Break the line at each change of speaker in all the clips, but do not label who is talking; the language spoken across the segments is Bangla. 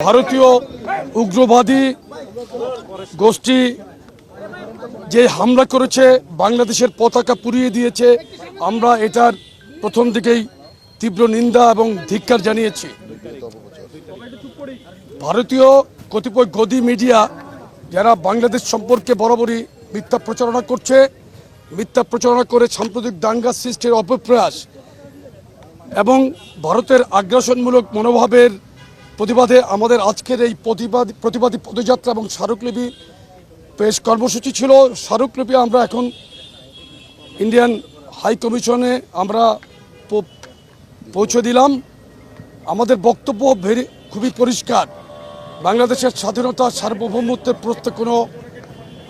ভারতীয় উগ্রবাদী গোষ্ঠী যে হামলা করেছে, বাংলাদেশের পতাকা পুড়িয়ে দিয়েছে, আমরা এটার প্রথম দিকেই তীব্র নিন্দা এবং ধিক্কার জানিয়েছি। ভারতীয় কতিপয় গদি মিডিয়া যারা বাংলাদেশ সম্পর্কে বরাবরই মিথ্যা প্রচারণা করছে, মিথ্যা প্রচারণা করে সাম্প্রতিক দাঙ্গা সৃষ্টির অপপ্রয়াস এবং ভারতের আগ্রাসনমূলক মনোভাবের প্রতিবাদে আমাদের আজকের এই প্রতিবাদ প্রতিবাদী পদযাত্রা এবং স্মারকলিপি পেশ কর্মসূচি ছিল। স্মারকলিপি আমরা এখন ইন্ডিয়ান হাই কমিশনে আমরা পৌঁছে দিলাম। আমাদের বক্তব্য ভেরি খুবই পরিষ্কার। বাংলাদেশের স্বাধীনতা সার্বভৌমত্বের প্রত্যেক কোনো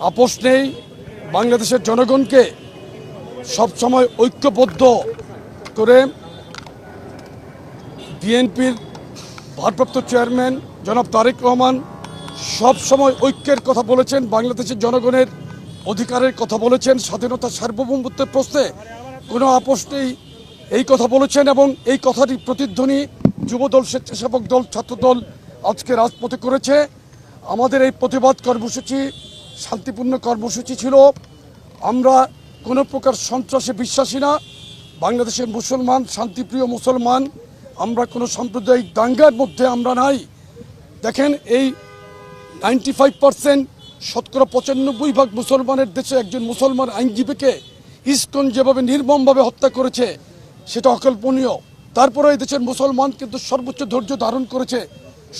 আপোষ নেই। বাংলাদেশের জনগণকে সবসময় ঐক্যবদ্ধ করে বিএনপির ভারপ্রাপ্ত চেয়ারম্যান জনাব তারেক রহমান সব সময় ঐক্যের কথা বলেছেন, বাংলাদেশের জনগণের অধিকারের কথা বলেছেন, স্বাধীনতা সার্বভৌমত্বের প্রশ্নে কোনো আপোষ নেই, এই কথা বলেছেন এবং এই কথাটি প্রতিধ্বনি যুবদল, স্বেচ্ছাসেবক দল, ছাত্রদল আজকে রাজপথে করেছে। আমাদের এই প্রতিবাদ কর্মসূচি, শান্তিপূর্ণ কর্মসূচি ছিল। আমরা কোনো প্রকার সন্ত্রাসে বিশ্বাসী না। বাংলাদেশের মুসলমান, শান্তিপ্রিয় মুসলমান আমরা কোনো সাম্প্রদায়িক দাঙ্গার মধ্যে আমরা নাই। দেখেন এই নাইনটি ফাইভ পার্সেন্ট শতকরা পঁচানব্বই ভাগ মুসলমানের দেশে একজন মুসলমান আইনজীবীকে ইস্কন যেভাবে নির্মমভাবে হত্যা করেছে, সেটা অকল্পনীয়। তারপরে এই দেশের মুসলমান কিন্তু সর্বোচ্চ ধৈর্য ধারণ করেছে,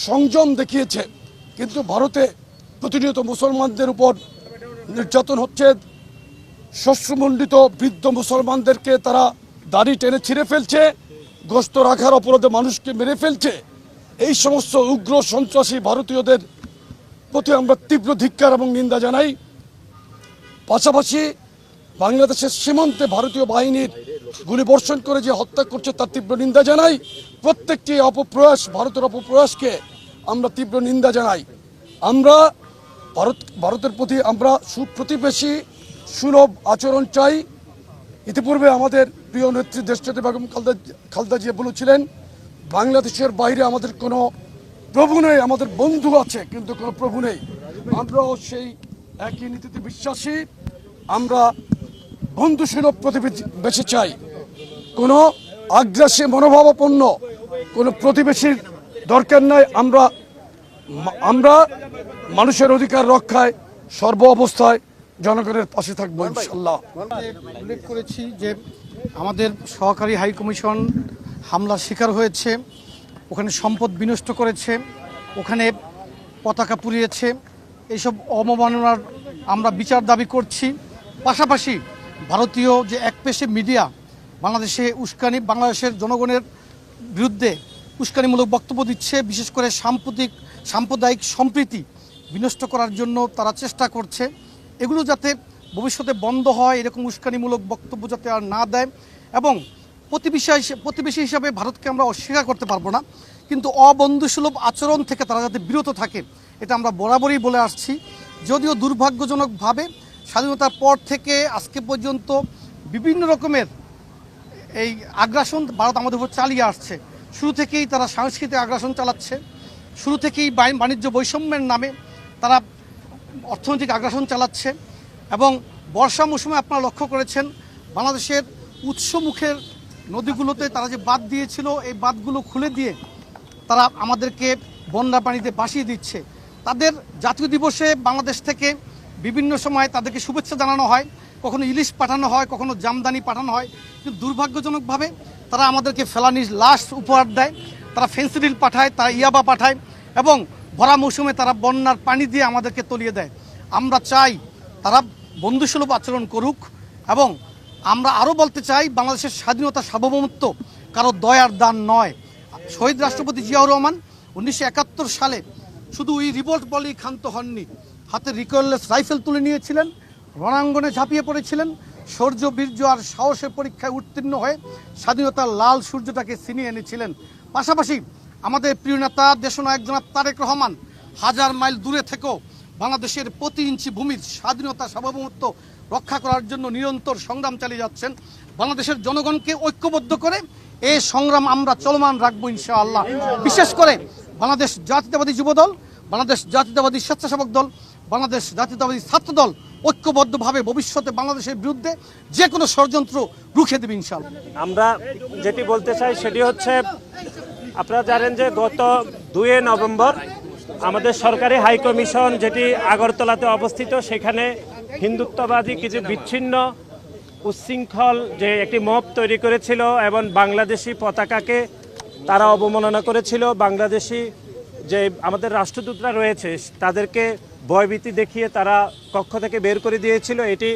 সংযম দেখিয়েছে। কিন্তু ভারতে প্রতিনিয়ত মুসলমানদের উপর নির্যাতন হচ্ছে। শস্যমণ্ডিত বৃদ্ধ মুসলমানদেরকে তারা দাড়ি টেনে ছিঁড়ে ফেলছে। গোস্ত রাখার অপরাধে মানুষকে মেরে ফেলছে। এই সমস্ত উগ্র সন্ত্রাসী ভারতীয়দের প্রতি আমরা তীব্র ধিক্কার এবং নিন্দা জানাই। পাশাপাশি বাংলাদেশের সীমান্তে ভারতীয় বাহিনীর গুলিবর্ষণ করে যে হত্যা করছে তার তীব্র নিন্দা জানাই। প্রত্যেকটি অপপ্রয়াস, ভারতের অপপ্রয়াসকে আমরা তীব্র নিন্দা জানাই। আমরা ভারত, ভারতের প্রতি আমরা সুপ্রতিবেশী, সুলভ আচরণ চাই। ইতিপূর্বে আমাদের প্রিয় নেত্রী দেশটাতে বেগম খালদা খালদা জিয়া বলেছিলেন বাংলাদেশের বাইরে আমাদের কোনো প্রভু নেই, আমাদের বন্ধু আছে, কিন্তু কোনো প্রভু নেই। আমরাও সেই একই নীতিতে বিশ্বাসী, আমরা বন্ধুসুলভ প্রতিবেশী চাই। কোনো আগ্রাসী মনোভাবাপন্ন কোনো প্রতিবেশীর দরকার নাই, আমরা আমরা মানুষের অধিকার রক্ষায় সর্ব অবস্থায় জনগণের পাশে থাকব ইনশাল্লাহ।
উল্লেখ করেছি যে আমাদের সহকারী হাই কমিশন হামলার শিকার হয়েছে ওখানে সম্পদ বিনষ্ট করেছে ওখানে পতাকা পুড়িয়েছে এইসব অবমাননার আমরা বিচার দাবি করছি। পাশাপাশি ভারতীয় যে একপেশে মিডিয়া বাংলাদেশে উস্কানি বাংলাদেশের জনগণের বিরুদ্ধে উস্কানিমূলক বক্তব্য দিচ্ছে বিশেষ করে সাম্প্রতিক সাম্প্রদায়িক সম্প্রীতি বিনষ্ট করার জন্য তারা চেষ্টা করছে। এগুলো যাতে ভবিষ্যতে বন্ধ হয়, এরকম উস্কানিমূলক বক্তব্য যাতে আর না দেয় এবং প্রতিবেশী প্রতিবেশী হিসাবে ভারতকে আমরা অস্বীকার করতে পারব না। কিন্তু অবন্ধুসুলভ আচরণ থেকে তারা যাতে বিরত থাকে, এটা আমরা বরাবরই বলে আসছি। যদিও দুর্ভাগ্যজনকভাবে স্বাধীনতার পর থেকে আজকে পর্যন্ত বিভিন্ন রকমের এই আগ্রাসন ভারত আমাদের উপর চালিয়ে আসছে। শুরু থেকেই তারা সাংস্কৃতিক আগ্রাসন চালাচ্ছে। শুরু থেকেই বাণিজ্য বৈষম্যের নামে তারা অর্থনৈতিক আগ্রাসন চালাচ্ছে এবং বর্ষা মৌসুমে আপনারা লক্ষ্য করেছেন, বাংলাদেশের উৎসমুখের নদীগুলোতে তারা যে বাঁধ দিয়েছিল, এই বাঁধগুলো খুলে দিয়ে তারা আমাদেরকে বন্যা পানিতে ভাসিয়ে দিচ্ছে। তাদের জাতীয় দিবসে বাংলাদেশ থেকে বিভিন্ন সময় তাদেরকে শুভেচ্ছা জানানো হয়, কখনো ইলিশ পাঠানো হয়, কখনো জামদানি পাঠানো হয়। কিন্তু দুর্ভাগ্যজনকভাবে তারা আমাদেরকে ফেলানির লাশ উপহার দেয়, তারা ফেন্সিডিল পাঠায়, তারা ইয়াবা পাঠায় এবং ভরা মৌসুমে তারা বন্যার পানি দিয়ে আমাদেরকে তলিয়ে দেয়। আমরা চাই তারা বন্ধুসুলভ আচরণ করুক এবং আমরা আরও বলতে চাই, বাংলাদেশের স্বাধীনতা সার্বভৌমত্ব কারও দয়ার দান নয়। শহীদ রাষ্ট্রপতি জিয়াউর রহমান উনিশশো একাত্তর সালে শুধু ওই রিভোল্ট বলেই ক্ষান্ত হননি। হাতে রিকয়েললেস রাইফেল তুলে নিয়েছিলেন, রণাঙ্গনে ঝাঁপিয়ে পড়েছিলেন শৌর্য বীর্য আর সাহসের পরীক্ষায় উত্তীর্ণ হয়ে স্বাধীনতার লাল সূর্যটাকে ছিনিয়ে এনেছিলেন। পাশাপাশি আমাদের প্রিয় নেতা, দেশনায়ক জনাব তারেক রহমান, হাজার মাইল দূরে থেকেও বাংলাদেশের প্রতি ইঞ্চি ভূমির স্বাধীনতা, সার্বভৌমত্ব রক্ষা করার জন্য নিরন্তর সংগ্রাম চালিয়ে যাচ্ছেন। বাংলাদেশের জনগণকে ঐক্যবদ্ধ করে এই সংগ্রাম আমরা চলমান রাখব ইনশাআল্লাহ। বিশেষ করে বাংলাদেশ জাতীয়তাবাদী যুবদল, বাংলাদেশ জাতীয়তাবাদী স্বেচ্ছাসেবক দল, বাংলাদেশ জাতীয়তাবাদী ছাত্র দল ঐক্যবদ্ধভাবে ভবিষ্যতে বাংলাদেশের বিরুদ্ধে যে কোনো ষড়যন্ত্র রুখে দেবে ইনশাল্লাহ
আমরা যেটি বলতে চাই সেটি হচ্ছে আপনারা জানেন যে গত দুয়ে নভেম্বর আমাদের সরকারি হাই কমিশন যেটি আগরতলাতে অবস্থিত, সেখানে হিন্দুত্ববাদী কিছু বিচ্ছিন্ন উচ্ছৃঙ্খল যে একটি মপ তৈরি করেছিল এবং বাংলাদেশি পতাকাকে তারা অবমাননা করেছিল। বাংলাদেশি যে আমাদের রাষ্ট্রদূতরা রয়েছে, তাদেরকে ভয়ভীতি দেখিয়ে তারা কক্ষ থেকে বের করে দিয়েছিল। এটি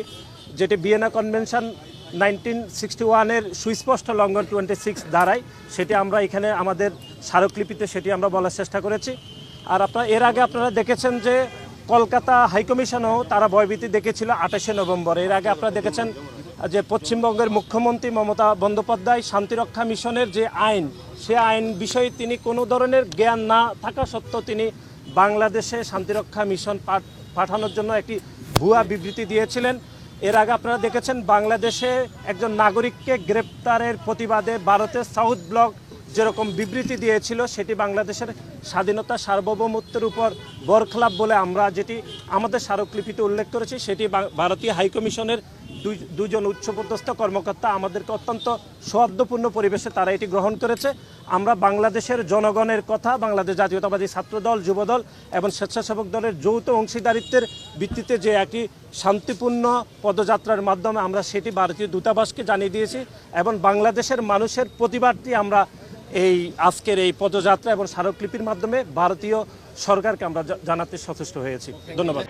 যেটি বিয়েনা কনভেনশন নাইনটিন সিক্সটি ওয়ানের সুস্পষ্ট লঙ্ঘন টোয়েন্টি সিক্স ধারায় সেটি আমরা এখানে আমাদের স্মারকলিপিতে সেটি আমরা বলার চেষ্টা করেছি। আর আপনার, এর আগে আপনারা দেখেছেন যে কলকাতা হাইকমিশনও তারা ভয়ভীতি দেখেছিল আঠাশে নভেম্বর। এর আগে আপনারা দেখেছেন যে পশ্চিমবঙ্গের মুখ্যমন্ত্রী মমতা বন্দ্যোপাধ্যায় শান্তিরক্ষা মিশনের যে আইন, সে আইন বিষয়ে তিনি কোনো ধরনের জ্ঞান না থাকা সত্ত্বেও তিনি বাংলাদেশে শান্তিরক্ষা মিশন পাঠ- পাঠানোর জন্য একটি ভুয়া বিবৃতি দিয়েছিলেন। এর আগে আপনারা দেখেছেন বাংলাদেশে একজন নাগরিককে গ্রেপ্তারের প্রতিবাদে ভারতের সাউথ ব্লক যেরকম বিবৃতি দিয়েছিল, সেটি বাংলাদেশের স্বাধীনতা সার্বভৌমত্বের উপর বরখলাপ বলে আমরা যেটি আমাদের স্মারকলিপিতে উল্লেখ করেছি, সেটি ভারতীয় হাইকমিশনের দুজন উচ্চপদস্থ কর্মকর্তা আমাদেরকে অত্যন্ত সৌহার্দ্যপূর্ণ পরিবেশে তারা এটি গ্রহণ করেছে। আমরা বাংলাদেশের জনগণের কথা, বাংলাদেশ জাতীয়তাবাদী ছাত্রদল, যুবদল এবং স্বেচ্ছাসেবক দলের যৌথ অংশীদারিত্বের ভিত্তিতে যে একটি শান্তিপূর্ণ পদযাত্রার মাধ্যমে আমরা সেটি ভারতীয় দূতাবাসকে জানিয়ে দিয়েছি এবং বাংলাদেশের মানুষের প্রতিবাদটি আমরা এই আজকের এই পদযাত্রা এবং স্মারকলিপির মাধ্যমে ভারতীয় সরকারকে আমরা জানাতে সচেষ্ট হয়েছি। ধন্যবাদ।